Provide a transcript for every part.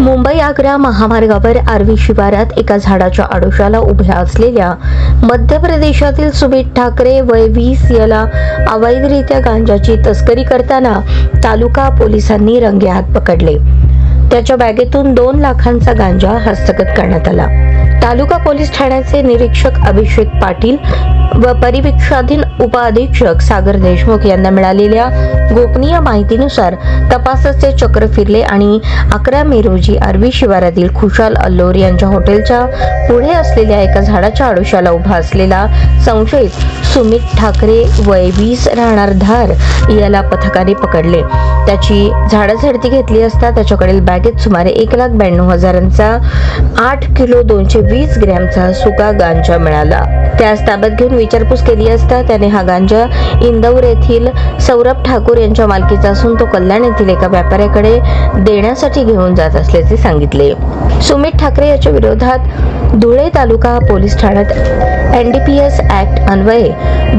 मुंबई आग्रा महामार्गावर आर्वी शिवारात एका झाडाच्या आडोशाला उभ्या असलेल्या मध्य प्रदेशातील सुमित ठाकरे वय वीस याला अवैधरित्या गांजाची तस्करी करताना तालुका पोलिसांनी रंगेहात पकडले. त्याच्या बॅगेतून दोन लाखांचा गांजा हस्तगत करण्यात आला. तालुका पोलीस ठाण्याचे निरीक्षक अभिषेक पाटील व परिवीक्षाधीन उपअधीक्षक सागर देशमुख यांना मिळालेल्या गोपनीय माहितीनुसार तपासाचे चक्र फिरले आणि अकरा मे रोजी आर्वी शिवारातील खुशाल अल्लोर यांच्या हॉटेलच्या पुढे असलेल्या एका झाडाच्या आडोशाला उभा असलेला संशयित सुमित ठाकरे वय वीस राहणार धार याला पथकाने पकडले. त्याची झाडाझडती घेतली असता त्याच्याकडील बॅगेत सुमारे एक लाख ब्याण्णव हजारांचा आठ किलो दोनशे वीस ग्रॅमचा सुका गांजा मिळाला. त्यास ताब्यात घेऊन विचारपूस केली असता त्याने हा गांजा इंदौर येथील सौरभ ठाकूर यांच्या मालकीचा असून तो कल्याण येथील एका व्यापाऱ्याकडे देण्यासाठी घेऊन जात असल्याचे सांगितले. सुमित ठाकरे याच्या विरोधात धुळे तालुका पोलीस ठाण्यात N D P S act अन्वये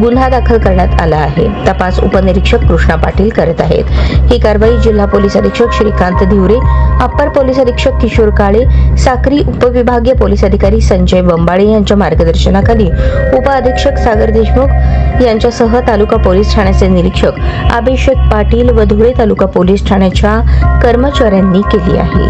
गुन्हा दाखल करण्यात आला आहे. तपास उपनिरीक्षक कृष्णा पाटील करत आहेत. ही कारवाई जिल्हा पोलीस अधीक्षक श्रीकांत धिवरे अप्पर पोलीस अधीक्षक किशोर काळे साक्री उपविभागीय पोलीस अधिकारी संजय बंबाळे यांच्या मार्गदर्शनाखाली उपअधीक्षक सागर देशमुख यांच्यासह तालुका पोलीस ठाण्याचे निरीक्षक अभिषेक पाटील व धुळे तालुका पोलीस ठाण्याच्या कर्मचाऱ्यांनी केली आहे.